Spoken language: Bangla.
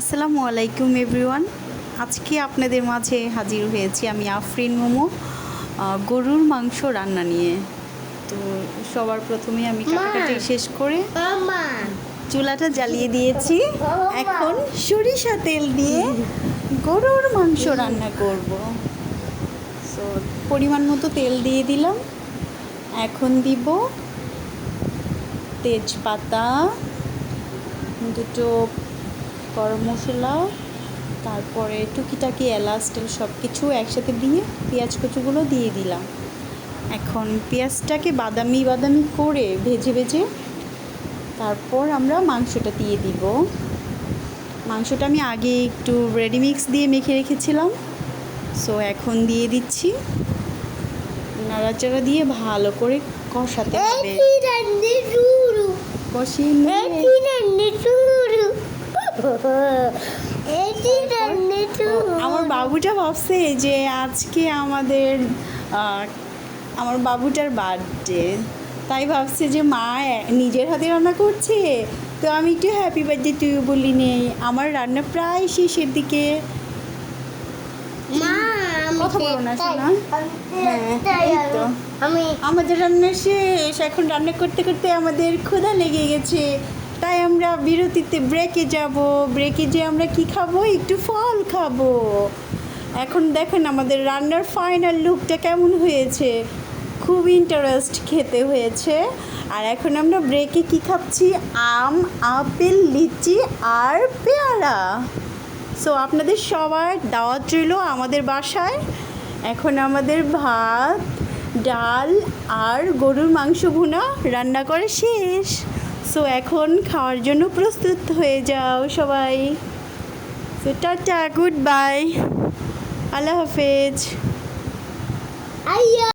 আসসালামু আলাইকুম এভরিওয়ান। আজকে আপনাদের মাঝে হাজির হয়েছি আমি আফরিন মোমো গরুর মাংস রান্না নিয়ে। তো সবার প্রথমে আমি কাটাকাটি শেষ করে চুলাটা জ্বালিয়ে দিয়েছি। এখন সরিষা তেল দিয়ে গরুর মাংস রান্না করব। সো পরিমাণ মতো তেল দিয়ে দিলাম। এখন দিব তেজপাতা দুটো গরম মশলা তারপরে টুকিটাকি এলাচ টেল সব কিছু একসাথে দিয়ে পেঁয়াজ কুচুগুলো দিয়ে দিলাম। এখন পেঁয়াজটাকে বাদামি বাদামি করে ভেজে ভেজে তারপর আমরা মাংসটা দিয়ে দিব। মাংসটা আমি আগে একটু রেডি মিক্স দিয়ে মেখে রেখেছিলাম। সো এখন দিয়ে দিচ্ছি। নাড়াচাড়া দিয়ে ভালো করে কষাতে হবে। কষিয়ে নিয়ে আমার বাবুটা ভাবছে যে আজকে আমাদের আমার বাবুটার বার্থডে। তাই ভাবছে যে মা নিজের হাতে রান্না করছে। তো আমি একটু হ্যাপি বার্থডে তুই বলি নেই। আমার রান্না প্রায় শেষের দিকে। মা কথা বলো না, চেষ্টাই- হ্যাঁ, আমাদের রান্না শেষ। এখন রান্না করতে করতে আমাদের ক্ষুধা লেগে গেছে। তাই আমরা বিরতিতে ব্রেকে যাব। ব্রেকে যে আমরা কি খাব? একটু ফল খাব। এখন দেখেন আমাদের রান্নার ফাইনাল লুকটা কেমন হয়েছে। খুব ইন্টারেস্ট খেতে হয়েছে। আর এখন আমরা ব্রেকে কি খাচ্ছি? আম, আপেল, লিচি আর পেয়ারা। সো আপনাদের সবার দাওয়াত রইল আমাদের বাসায়। এখন আমাদের ভাত, ডাল আর গরুর মাংস ভুনা রান্না করে শেষ। সো এখন খাওয়ার জন্য প্রস্তুত হয়ে যাও সবাই। সো টাটা গুড বাই আল্লাহ হাফেজ। আইয়া।